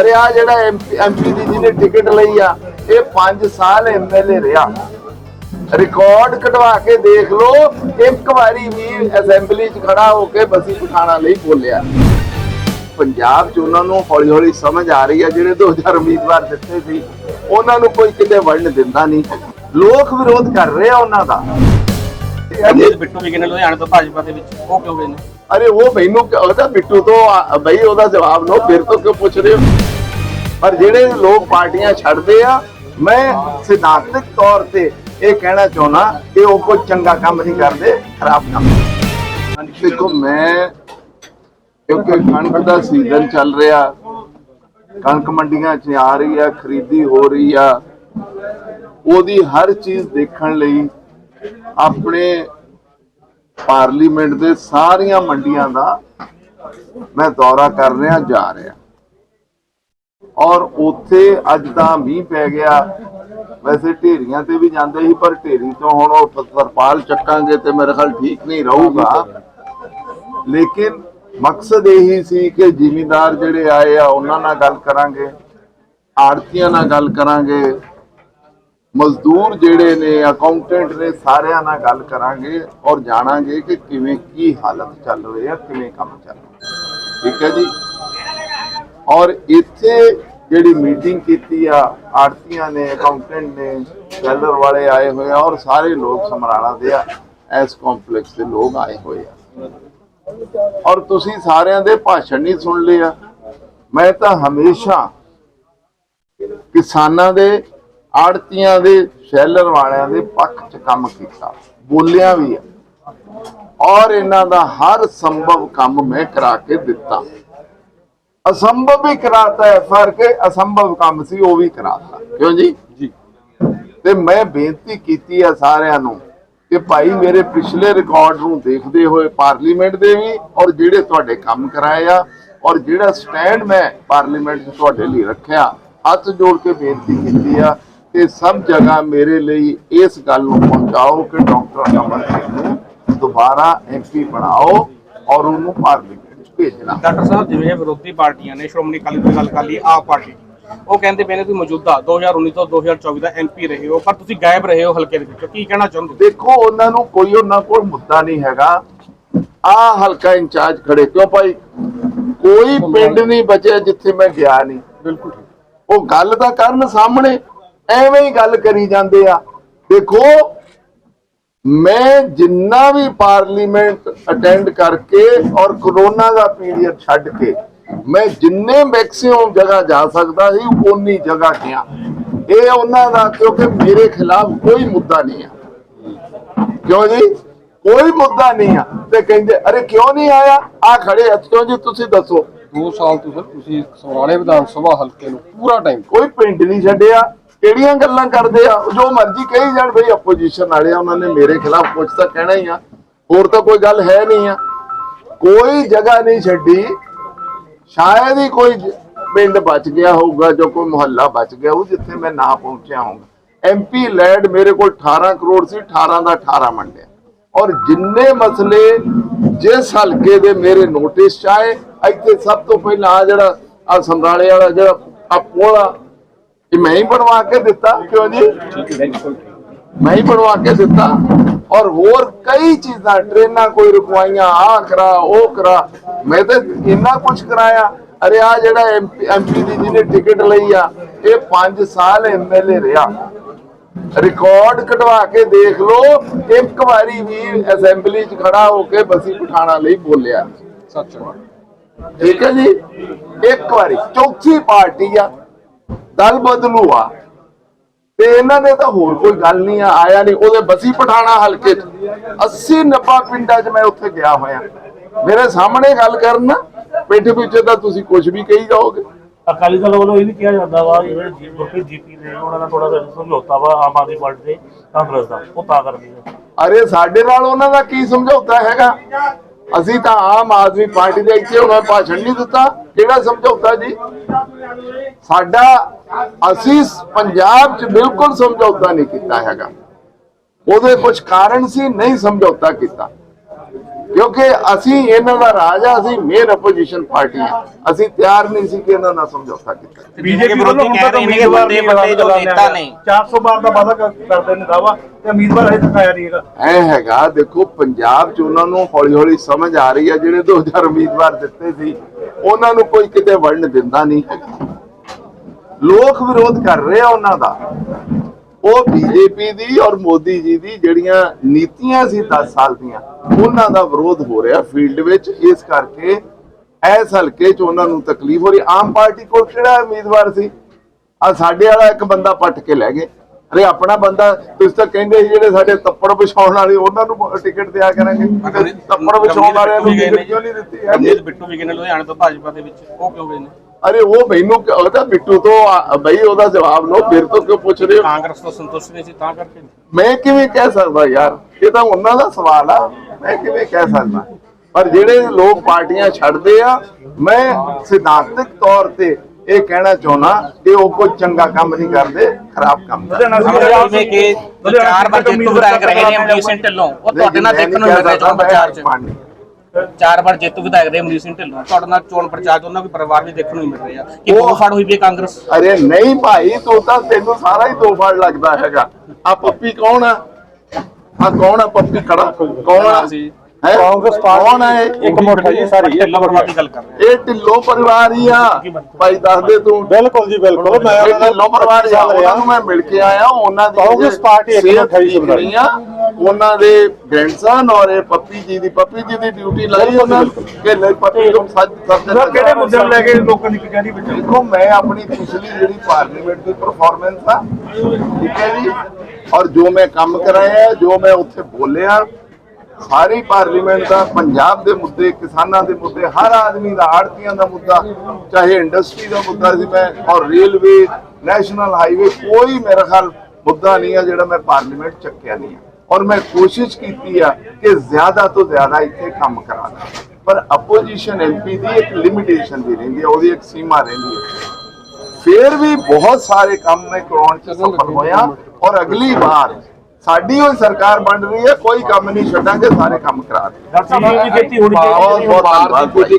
ਅਰੇ ਆ ਜਿਹੜਾ ਐਮਪੀ ਦੀ ਜਿਹਨੇ ਟਿਕਟ ਲਈ ਆ, ਇਹ 5 ਸਾਲ ਐਮਐਲਏ ਰਿਹਾ। ਰਿਕਾਰਡ ਕਢਵਾ ਕੇ ਦੇਖ ਲਓ, ਇੱਕ ਵਾਰੀ ਵੀ ਅਸੈਂਬਲੀ 'ਚ ਖੜਾ ਹੋ ਕੇ ਬਸੀ ਪਠਾਣਾ ਲਈ ਬੋਲਿਆ। ਪੰਜਾਬ 'ਚ ਉਹਨਾਂ ਨੂੰ ਹੌਲੀ ਹੌਲੀ ਸਮਝ ਆ ਰਹੀ ਹੈ ਜਿਹੜੇ 2000 ਉਮੀਦਵਾਰ ਦਿੱਤੇ ਸੀ, ਉਹਨਾਂ ਨੂੰ ਕੋਈ ਕਿਤੇ ਵੜਨ ਦਿੰਦਾ ਨਹੀਂ। ਲੋਕ ਵਿਰੋਧ ਕਰ ਰਹੇ ਆ ਉਹਨਾਂ ਦਾ। ਅਮਰੀਤ ਬਿੱਟੂ ਵੀ ਕਹਿੰਦੇ ਲੁਧਿਆਣੇ ਤੋਂ ਭਾਜਪਾ ਦੇ ਵਿੱਚ, ਉਹ ਕਿਉਂ ਗਏ ਨੇ? ਅਰੇ ਉਹ ਮੈਨੂੰ ਕ- ਉਹਦਾ ਬਿੱਟੂ ਤੋਂ ਆ- ਬਈ ਉਹਦਾ ਜਵਾਬ ਲਓ ਫਿਰ ਤੋਂ ਕਿਉਂ ਪੁੱਛ ਰਹੇ ਹੋ? ਪਰ ਜਿਹੜੇ ਲੋਕ ਪਾਰਟੀਆਂ ਛੱਡਦੇ ਆ, ਮੈਂ ਸਿਧਾਂਤਕ ਤੌਰ ਤੇ ਇਹ ਕਹਿਣਾ ਚਾਹੁੰਦਾ ਕਿ ਉਹ ਕੋਈ ਚੰਗਾ ਕੰਮ ਨਹੀਂ ਕਰਦੇ, ਖਰਾਬ ਕੰਮ ਦੇਖੋ, ਮੈਂ ਕਿਉਂਕਿ ਕਣਕ ਦਾ ਸੀਜ਼ਨ ਚੱਲ ਰਿਹਾ, ਕਣਕ ਮੰਡੀਆਂ 'ਚ ਆ ਰਹੀ ਆ, ਖਰੀਦੀ ਹੋ ਰਹੀ ਆ, ਉਹਦੀ ਹਰ ਚੀਜ਼ ਦੇਖਣ ਲਈ ਆਪਣੇ ਪਾਰਲੀਮੈਂਟ ਦੇ ਸਾਰੀਆਂ ਮੰਡੀਆਂ ਦਾ ਮੈਂ ਦੌਰਾ ਕਰ ਰਿਹਾ, ਜਾ ਰਿਹਾ। ਔਰ ਉੱਥੇ ਅੱਜ ਤਾਂ ਮੀਂਹ ਪੈ ਗਿਆ। ਵੈਸੇ ਢੇਰੀਆਂ ਤੇ ਵੀ ਜਾਂਦੇ ਸੀ, ਪਰ ਢੇਰੀ ਤੋਂ ਹੁਣ ਉਹ ਤਰਪਾਲ ਚੱਕਾਂਗੇ ਤੇ ਮੇਰੇ ਖਿਆਲ ਠੀਕ ਨਹੀਂ ਰਹੂਗਾ। ਲੇਕਿਨ ਮਕਸਦ ਇਹੀ ਸੀ ਕਿ ਜ਼ਿਮੀਂਦਾਰ ਜਿਹੜੇ ਆਏ ਆ, ਉਹਨਾਂ ਨਾਲ ਗੱਲ ਕਰਾਂਗੇ, ਆੜਤੀਆਂ ਨਾਲ ਗੱਲ ਕਰਾਂਗੇ। ਮਜ਼ਦੂਰ ਜਿਹੜੇ ਨੇ ਅਕਾਊਂਟੈਂਟ ਨੇ, ਸਾਰਿਆਂ ਨਾਲ ਗੱਲ ਕਰਾਂਗੇ ਔਰ ਜਾਣਾਂਗੇ ਕਿ ਕਿਵੇਂ ਕੀ ਹਾਲਤ ਚੱਲ ਰਹੀ ਹੈ, ਕਿਵੇਂ ਕੰਮ ਚੱਲ ਰਿਹਾ ਠੀਕ ਹੈ ਜੀ? ਔਰ ਇੱਥੇ ਜਿਹੜੀ ਮੀਟਿੰਗ ਕੀਤੀ ਆ ਆੜਤੀਆਂ ਨੇ ਅਕਾਊਂਟੈਂਟ ਨੇ ਸੈਲਰ ਵਾਲੇ ਆਏ ਹੋਏ ਆ ਔਰ ਸਾਰੇ ਲੋਕ ਸਮਰਾਲਾ ਦੇ ਆ ਐਸ ਕੰਪਲੈਕਸ ਦੇ ਲੋਕ ਆਏ ਹੋਏ ਆ। ਔਰ ਤੁਸੀਂ ਸਾਰਿਆਂ ਦੇ ਭਾਸ਼ਣ ਨਹੀਂ ਸੁਣ ਲਿਆ ਮੈਂ ਤਾਂ ਹਮੇਸ਼ਾ ਕਿਸਾਨਾਂ ਦੇ ਆੜਤੀਆਂ ਦੇ ਸ਼ੈਲਰ ਵਾਲਿਆਂ ਦੇ ਪੱਖ 'ਚ ਕੰਮ ਕੀਤਾ। ਬੋਲਿਆ ਵੀ ਹੈ ਔਰ ਇਹਨਾਂ ਦਾ ਹਰ ਸੰਭਵ ਕੰਮ ਮੈਂ ਕਰਾ ਕੇ ਦਿੱਤਾ। ਅਸੰਭਵ ਵੀ ਕਰਾਤਾ ਹੈ ਫ਼ਰਕ ਅਸੰਭਵ ਕੰਮ ਸੀ ਉਹ ਵੀ ਕਰਾਤਾ। ਕਿਉਂ ਜੀ? ਜੀ। ਤੇ ਮੈਂ ਬੇਨਤੀ ਕੀਤੀ ਆ ਸਾਰਿਆਂ ਨੂੰ ਕਿ ਭਾਈ ਮੇਰੇ ਪਿਛਲੇ ਰਿਕਾਰਡ ਨੂੰ ਦੇਖਦੇ ਹੋਏ ਪਾਰਲੀਮੈਂਟ ਦੇ ਵੀ ਔਰ ਜਿਹੜੇ ਤੁਹਾਡੇ ਕੰਮ ਕਰਾਏ ਆ ਔਰ ਜਿਹੜਾ ਸਟੈਂਡ ਮੈਂ ਪਾਰਲੀਮੈਂਟ 'ਚ ਤੁਹਾਡੇ ਲਈ ਰੱਖਿਆ ਹੱਥ ਜੋੜ ਕੇ ਬੇਨਤੀ ਕੀਤੀ ਆ ਕਿ ਸਭ ਜਗ੍ਹਾ ਮੇਰੇ ਲਈ ਇਸ ਗੱਲ ਨੂੰ ਪਹੁੰਚਾਓ ਕਿ ਡਾਕਟਰ ਅਮਰ ਸਿੰਘ ਨੂੰ ਦੁਬਾਰਾ ਐਮਪੀ ਬਣਾਓ ਔਰ ਉਹਨੂੰ ਪਾਰਲੀਮੈਂਟ 'ਚ ਭੇਜਣਾ। ਡਾਕਟਰ ਸਾਹਿਬ ਜਿਵੇਂ ਵਿਰੋਧੀ ਪਾਰਟੀਆਂ ਨੇ ਸ਼੍ਰੋਮਣੀ ਅਕਾਲੀ ਦਲ ਦੀ ਗੱਲ ਕਰ ਲਈ ਆਪ ਪਾਰਟੀ। ਉਹ ਕਹਿੰਦੇ ਪਏ ਨੇ ਤੁਸੀਂ ਮੌਜੂਦਾ 2019 ਤੋਂ 2024 ਦਾ ਐਮਪੀ ਰਹੇ ਹੋ ਪਰ ਤੁਸੀਂ ਗਾਇਬ ਰਹੇ ਹੋ ਹਲਕੇ ਦੇ ਵਿੱਚੋਂ। ਕੀ ਕਹਿਣਾ ਚਾਹੁੰਦੇ ਹੋ? ਦੇਖੋ ਉਹਨਾਂ ਨੂੰ ਕੋਈ ਉਹਨਾਂ ਕੋਲ ਮੁੱਦਾ ਨਹੀਂ ਹੈਗਾ। ਆ ਹਲਕਾ ਇੰਚਾਰਜ ਖੜੇ ਕਿਉਂ ਭਾਈ? ਕੋਈ ਪਿੰਡ ਨਹੀਂ ਬਚਿਆ ਜਿੱਥੇ ਮੈਂ ਗਿਆ ਨਹੀਂ। ਬਿਲਕੁਲ ਉਹ ਗੱਲ ਤਾਂ ਕਰਨ ਸਾਹਮਣੇ ਐਵੇਂ ਹੀ ਗੱਲ ਕਰੀ ਜਾਂਦੇ ਆ। ਦੇਖੋ ਮੈਂ ਜਿੰਨਾ ਵੀ ਪਾਰਲੀਮੈਂਟ ਅਟੈਂਡ ਕਰਕੇ ਔਰ ਕਰੋਨਾ ਦਾ ਪੀਰੀਅਡ ਛੱਡ ਕੇ ਮੈਂ ਜਿੰਨੇ ਮੈਕਸਿਮਮ ਜਗ੍ਹਾ ਜਾ ਸਕਦਾ ਸੀ ਉਨੀ ਜਗ੍ਹਾ ਗਿਆ। ਇਹ ਉਹਨਾਂ ਦਾ ਕਿਉਂਕਿ ਮੇਰੇ ਖਿਲਾਫ ਕੋਈ ਮੁੱਦਾ ਨਹੀਂ ਆ। ਕਿਉਂ ਜੀ? ਕੋਈ ਮੁੱਦਾ ਨਹੀਂ ਆ। ਤੇ ਕਹਿੰਦੇ ਅਰੇ ਕਿਉਂ ਨਹੀਂ ਆਇਆ? ਆ ਖੜੇ ਹੱਥ ਕਿਉਂ ਜੀ ਤੁਸੀਂ ਦੱਸੋ। 2 ਸਾਲ ਤੋਂ ਸਰ ਤੁਸੀਂ ਸਵਾਲੇ ਵਿਧਾਨ ਸਭਾ ਹਲਕੇ ਨੂੰ ਪੂਰਾ ਟਾਈਮ ਕੋਈ ਪਿੰਡ ਨਹੀਂ ਛੱਡਿਆ। ਕਿਹੜੀਆਂ ਗੱਲਾਂ ਕਰਦੇ ਆ? ਜੋ ਮਰਜ਼ੀ ਕਹੀ ਜਾਣ ਬਈ ਆਪੋਜੀਸ਼ਨ ਵਾਲੇ ਆ, ਉਹਨਾਂ ਨੇ ਮੇਰੇ ਖਿਲਾਫ ਕੁਝ ਤਾਂ ਕਹਿਣਾ ਹੀ ਆ। ਹੋਰ ਤਾਂ ਕੋਈ ਗੱਲ ਹੈ ਨਹੀਂ ਆ। ਕੋਈ ਜਗ੍ਹਾ ਨਹੀਂ ਛੱਡੀ। ਸ਼ਾਇਦ ਹੀ ਕੋਈ ਪਿੰਡ ਬਚ ਗਿਆ ਹੋਊਗਾ ਜੋ ਕੋਈ ਮੁਹੱਲਾ ਬਚ ਗਿਆ ਉਹ ਜਿੱਥੇ ਮੈਂ ਨਾ ਪਹੁੰਚਿਆ ਹੋਊਗਾ। ਐਮਪੀ ਲੈਡ ਮੇਰੇ ਕੋਲ 18 ਕਰੋੜ ਸੀ 18 ਦਾ 18 ਮੰਡਿਆ ਔਰ ਜਿੰਨੇ ਮਸਲੇ ਜਿਸ ਹਲਕੇ ਦੇ ਮੇਰੇ ਨੋਟਿਸ ਚ ਆਏ, ਇੱਥੇ ਸਭ ਤੋਂ ਪਹਿਲਾਂ ਆ ਜਿਹੜਾ ਆ ਸੰਭਾਲੇ ਵਾਲਾ ਜਿਹੜਾ ਆ ਪੋਲਾ ਇਹ ਮੈਂ ਹੀ ਬਣਵਾ ਕੇ ਦਿੱਤਾ? ਕਿਉਂ ਜੀ? ਮੈਂ ਹੀ ਬਣਵਾ ਕੇ ਦਿੱਤਾ। ਔਰ ਹੋਰ ਕਈ ਚੀਜ਼ਾਂ ਟ੍ਰੇਨਾਂ ਕੋਈ ਰੁਕਵਾਈਆਂ ਆ ਕਰਾ ਉਹ ਕਰਾ। ਮੈਂ ਤਾਂ ਇੰਨਾ ਕੁਝ ਕਰਾਇਆ। ਅਰੇ ਆ ਜਿਹੜਾ ਐਮਪੀ ਦੀ ਜਿਹਨੇ ਟਿਕਟ ਲਈ ਆ ਇਹ 5 ਸਾਲ ਐਮਐਲਏ ਰਿਹਾ। ਰਿਕਾਰਡ ਕਢਵਾ ਕੇ ਦੇਖ ਲਓ ਇੱਕ ਵਾਰੀ ਵੀ ਅਸੈਂਬਲੀ 'ਚ ਖੜਾ ਹੋ ਕੇ ਬਸੀ ਪਠਾਣਾ ਲਈ ਬੋਲਿਆ। ਸੱਚ ਠੀਕ ਹੈ ਜੀ? ਇੱਕ ਵਾਰੀ ਚੌਥੀ ਪਾਰਟੀ ਆ। ਦਲ ਬਦਲੂ ਆ ਤੇ ਇਹਨਾਂ ਨੇ ਤਾਂ ਹੋਰ ਕੋਈ ਗੱਲ ਨਹੀਂ ਆ ਆਇਆ ਨਹੀਂ। ਉਹਦੇ ਬਸੀ ਪਠਾਣਾ ਹਲਕੇ 'ਚ 80 90 ਪਿੰਡਾਂ 'ਚ ਮੈਂ ਉੱਥੇ ਗਿਆ ਹੋਇਆ। ਮੇਰੇ ਸਾਹਮਣੇ ਗੱਲ ਕਰਨ ਪਿੱਠ ਪਿੱਛੇ ਤਾਂ ਤੁਸੀਂ ਕੁਝ ਵੀ ਕਹੀ ਜਾਓਗੇ। ਅਕਾਲੀ ਦਲ ਵੱਲੋਂ ਇਹ ਵੀ ਕਿਹਾ ਜਾਂਦਾ ਵਾ ਜਿਹੜੇ ਜੀਪੀ ਨੇ ਉਹਨਾਂ ਦਾ ਥੋੜਾ ਜਿਹਾ ਸਮਝੌਤਾ ਵਾ ਆਮ ਆਦਮੀ ਪਾਰਟੀ ਦੇ ਕਾਂਗਰਸ ਦਾ। ਉਹ ਤਾਂ ਕਰਦੀ ਹੈ ਅਰੇ ਸਾਡੇ ਨਾਲ ਉਹਨਾਂ ਦਾ ਕੀ ਸਮਝੌਤਾ ਹੈਗਾ? ਅਸੀਂ ਤਾਂ ਆਮ ਆਦਮੀ ਪਾਰਟੀ ਦੇ ਇੱਥੇ ਉਹਨਾਂ ਭਾਸ਼ਣ ਨਹੀਂ ਦਿੱਤਾ। ਕਿਹੜਾ ਸਮਝੌਤਾ ਜੀ? ਸਾਡਾ ਅਸੀਂ ਪੰਜਾਬ 'ਚ ਬਿਲਕੁਲ ਸਮਝੌਤਾ ਨਹੀਂ ਕੀਤਾ ਹੈਗਾ। ਉਹਦੇ ਕੁਝ ਕਾਰਨ ਸੀ ਨਹੀਂ ਸਮਝੌਤਾ ਕੀਤਾ। ਕਿਉਂਕਿ ਅਸੀਂ ਇਹਨਾਂ ਦਾ ਰਾਜ ਆ ਅਸੀਂ ਮੇਨ ਆਪੋਜੀਸ਼ਨ ਪਾਰਟੀ ਆ। ਅਸੀਂ ਤਿਆਰ ਨਹੀਂ ਸੀ ਕਿ ਇਹਨਾਂ ਨਾਲ ਸਮਝੌਤਾ ਕੀਤਾ। ਬੀਜੇਪੀ ਵਿਰੋਧੀ ਕਹਿ ਰਹੇ ਨੇ ਕਿ ਵੱਡੇ ਵੱਡੇ ਜੋ ਨੇਤਾ ਨੇ 400 ਬਾਰ ਦਾ ਵਾਅਦਾ ਕਰ- ਕਰਦੇ ਨੇ ਦਾਵਾ ਤੇ ਉਮੀਦਵਾਰ ਹਜੇ ਤੱਕ ਆਇਆ ਨਹੀਂ ਹੈਗਾ। ਐ ਹੈਗਾ ਦੇਖੋ ਪੰਜਾਬ 'ਚ ਉਹਨਾਂ ਨੂੰ ਹੌਲੀ ਹੌਲੀ ਸਮਝ ਆ ਰਹੀ ਆ ਜਿਹੜੇ 2000 ਉਮੀਦਵਾਰ ਦਿੱਤੇ ਸੀ ਉਹਨਾਂ ਨੂੰ ਕੋਈ ਕਿਤੇ ਵੜਨ ਦਿੰਦਾ ਨਹੀਂ ਹੈਗਾ। ਲੋਕ ਵਿਰੋਧ ਕਰ ਰਹੇ ਆ ਉਹਨਾਂ ਦਾ। ਉਹ ਬੀਜੇਪੀ ਦੀ ਔਰ ਮੋਦੀ ਜੀ ਦੀ ਜਿਹੜੀਆਂ ਨੀਤੀਆਂ ਸੀ 10 ਸਾਲ ਦੀਆਂ ਉਹਨਾਂ ਦਾ ਵਿਰੋਧ ਹੋ ਰਿਹਾ ਫੀਲਡ ਵਿੱਚ। ਇਸ ਕਰਕੇ ਐਸ ਹਲਕੇ 'ਚ ਉਹਨਾਂ ਨੂੰ ਤਕਲੀਫ ਹੋ ਰਹੀ। ਆਮ ਪਾਰਟੀ ਕੋਲ ਕਿਹੜਾ ਉਮੀਦਵਾਰ ਸੀ? ਆ ਸਾਡੇ ਵਾਲਾ ਇੱਕ ਬੰਦਾ ਪੱਟ ਕੇ ਲੈ ਗਏ। ਅਰੇ ਆਪਣਾ ਬੰਦਾ ਤੁਸੀਂ ਤਾਂ ਕਹਿੰਦੇ ਸੀ ਜਿਹੜੇ ਸਾਡੇ ਤੱਪੜ ਵਿਛਾਉਣ ਵਾਲੇ ਉਹਨਾਂ ਨੂੰ ਟਿਕਟ ਦਿਆ ਕਰਾਂਗੇ। ਤੱਪੜ ਵਿਛਾਉਣ ਵਾਲਿਆਂ ਨੂੰ ਟਿਕਟ ਕਿਉਂ ਨਹੀਂ ਦਿੱਤੀ? ਹਾਂਜੀ। ਬਿੱਟੂ ਵੀ ਨੇ ਲੁਧਿਆਣੇ ਤੋਂ ਭਾਜਪਾ ਦੇ ਵਿੱਚ। ਉਹ ਕਿਉਂ ਗਏ ਨੇ? ਅਰੇ ਉਹ ਮੈਨੂੰ ਕਿ- ਉਹ ਤਾਂ ਬਿੱਟੂ ਤੋਂ ਬਈ ਉਹਦਾ ਜਵਾਬ ਲਓ ਫਿਰ ਤੋਂ ਕਿਉਂ ਪੁੱਛ ਰਹੇ ਹੋ? ਕਾਂਗਰਸ ਤੋਂ ਸੰਤੁਸ਼ਟ ਨਹੀਂ ਸੀ ਤਾਂ ਕਰਕੇ। ਮੈਂ ਕਿਵੇਂ ਕਹਿ ਸਕਦਾ ਯਾਰ? ਇਹ ਤਾਂ ਉਹਨਾਂ ਦਾ ਸਵਾਲ ਆ ਮੈਂ ਕਿਵੇਂ ਕਹਿ ਸਕਦਾ? ਪਰ ਜਿਹੜੇ ਲੋਕ ਪਾਰਟੀਆਂ ਛੱਡਦੇ ਆ ਮੈਂ ਸਿਧਾਂਤਕ ਤੌਰ ਤੇ ਇਹ ਕਹਿਣਾ ਚਾਹੁੰਦਾ ਕਿ ਉਹ ਕੋਈ ਚੰਗਾ ਕੰਮ ਨਹੀਂ ਕਰਦੇ ਖਰਾਬ ਕੰਮ ਕਰਦੇ। ਲੁਧਿਆਣਾ ਜਿਵੇਂ ਕਿ ਚਾਰ ਵਾਰ ਜੇਤੂ ਵਿਧਾਇਕ ਰਹੇ ਨੇ ਅਮਰੀਕ ਸਿੰਘ ਢਿੱਲੋਂ। ਉਹ ਤੁਹਾਡੇ ਨਾਲ ਦੇਖਣ ਨੂੰ ਮਿਲ ਰਿਹਾ ਚੋਣ ਪ੍ਰਚਾਰ 'ਚ। ਚਾਰ ਵਾਰ ਜੇਤੂ ਵਿਧਾਇਕ ਰਹੇ ਸਿੰਘ ਢਿੱਲੋਂ। ਤੁਹਾਡੇ ਨਾਲ ਚੋਣ ਪ੍ਰਚਾਰ 'ਚ ਉਹਨਾਂ ਦੇ ਪਰਿਵਾਰ ਵੀ ਦੇਖਣ ਨੂੰ ਮਿਲ ਰਿਹਾ ਕਿ ਉਹ- ਫੜ ਹੋਈ ਵੀ ਹੈ ਕਾਂਗਰਸ? ਅਰੇ ਨਹੀਂ ਭਾਈ ਤੂੰ ਤਾਂ ਤੈਨੂੰ ਸਾਰਾ ਹੀ ਦੋ ਫੜ ਲੱਗਦਾ ਹੈਗਾ। ਆ ਪੱਪੀ ਕੌਣ ਆ? ਆ ਕੌਣ ਆ ਪੱਪੀ ਖੜਾ? ਕੌਣ ਆ। ਹੈਂ? ਕਾਂਗਰਸ ਪਾਰਟੀ ਕੌਣ ਆ ਇਹ? ਇੱਕ ਮੁੱਠ ਜੀ ਸਾਰੀ ਇੱਕ ਢਿੱਲੋਂ ਪਰਿਵਾਰ ਦੀ ਗੱਲ ਕਰ ਰਹੇ ਇਹ ਢਿੱਲੋਂ ਪਰਿਵਾਰ ਹੀ ਆ। ਭਾਈ ਦੱਸ ਦੇ ਤੂੰ। ਬਿਲਕੁਲ ਜੀ ਬਿਲਕੁਲ। ਮੈਂ ਢਿੱਲੋਂ ਪਰਿਵਾਰ ਹੀ ਆ। ਉਹਨਾਂ ਨੂੰ ਮੈਂ ਮਿਲ ਕੇ ਆਇਆ ਉਹਨਾਂ ਦੀ ਕਾਂਗਰਸ ਪਾਰਟੀ ਇੱਕ ਸਿਹਤ ਮਿੱਠਾ ਜੀ ਠੀਕ ਨਹੀਂ ਆ। ਉਹਨਾਂ ਦੇ ਗ੍ਰੈਂਡਸਨ ਔਰ ਇਹ ਪੱਪੀ ਜੀ ਦੀ ਪੱਪੀ ਜੀ ਦੀ ਡਿਊਟੀ ਲਾਈ ਉਹਨਾਂ ਕਿ ਨਹੀਂ ਪੱਪੀ ਨੂੰ ਸੱਚ ਸੱਚ ਕਿਹੜੇ ਮੁੱਦੇ ਲੈ ਕੇ ਲੋਕਾਂ ਦੀ ਕਿਹੜੀ ਵਿੱਚ ਦੇਖੋ ਮੈਂ ਆਪਣੀ ਪਿਛਲੀ ਜਿਹੜੀ ਪਾਰਲੀਮੈਂਟ ਦੀ ਪਰਫਾਰਮੈਂਸ ਆ ਠੀਕ ਹੈ ਜੀ ਔਰ ਜੋ ਮੈਂ ਕੰਮ ਕਰਾਇਆ ਜੋ ਮੈਂ ਉੱਥੇ ਬੋਲਿਆ ਸਾਰੀ ਪਾਰਲੀਮੈਂਟ ਦਾ ਪੰਜਾਬ ਦੇ ਮੁੱਦੇ ਕਿਸਾਨਾਂ ਦੇ ਮੁੱਦੇ ਹਰ ਆਦਮੀ ਦਾ ਆੜਤੀਆਂ ਦਾ ਮੁੱਦਾ ਚਾਹੇ ਇੰਡਸਟਰੀ ਦਾ ਮੁੱਦਾ ਸੀ ਮੈਂ ਔਰ ਰੇਲਵੇ ਨੈਸ਼ਨਲ ਹਾਈਵੇ ਕੋਈ ਮੇਰਾ ਖਿਆਲ ਮੁੱਦਾ ਨਹੀਂ ਆ ਜਿਹੜਾ ਮੈਂ ਪਾਰਲੀਮੈਂਟ ਚੱਕਿਆ ਨਹੀਂ ਔਰ ਮੈਂ ਕੋਸ਼ਿਸ਼ ਕੀਤੀ ਆ ਕਿ ਜ਼ਿਆਦਾ ਤੋਂ ਜ਼ਿਆਦਾ ਇੱਥੇ ਕੰਮ ਕਰਾਣਾ ਪਰ ਆਪੋਜੀਸ਼ਨ ਐਮਪੀ ਦੀ ਇੱਕ ਲਿਮਿਟੇਸ਼ਨ ਵੀ ਰਹਿੰਦੀ ਹੈ ਉਹਦੀ ਇੱਕ ਸੀਮਾ ਰਹਿੰਦੀ ਹੈ ਫਿਰ ਵੀ ਬਹੁਤ ਸਾਰੇ ਕੰਮ ਮੈਂ ਕਰਾਉਣ ਚ ਸਫਲ ਹੋਇਆ ਔਰ ਅਗਲੀ ਵਾਰ ਸਾਡੀ ਹੋਈ ਸਰਕਾਰ ਬਣ ਰਹੀ ਹੈ ਕੋਈ ਕੰਮ ਨਹੀਂ ਛੱਡਾਂਗੇ ਸਾਰੇ ਕੰਮ ਕਰਾ ਦੇ। ਡਾਕਟਰ ਸਾਹਿਬ ਦੀ ਖੇਤੀ ਹੋਣੀ ਚਾਹੀਦੀ ਬਹੁਤ ਧੰਨਵਾਦ। ਭਾਈ।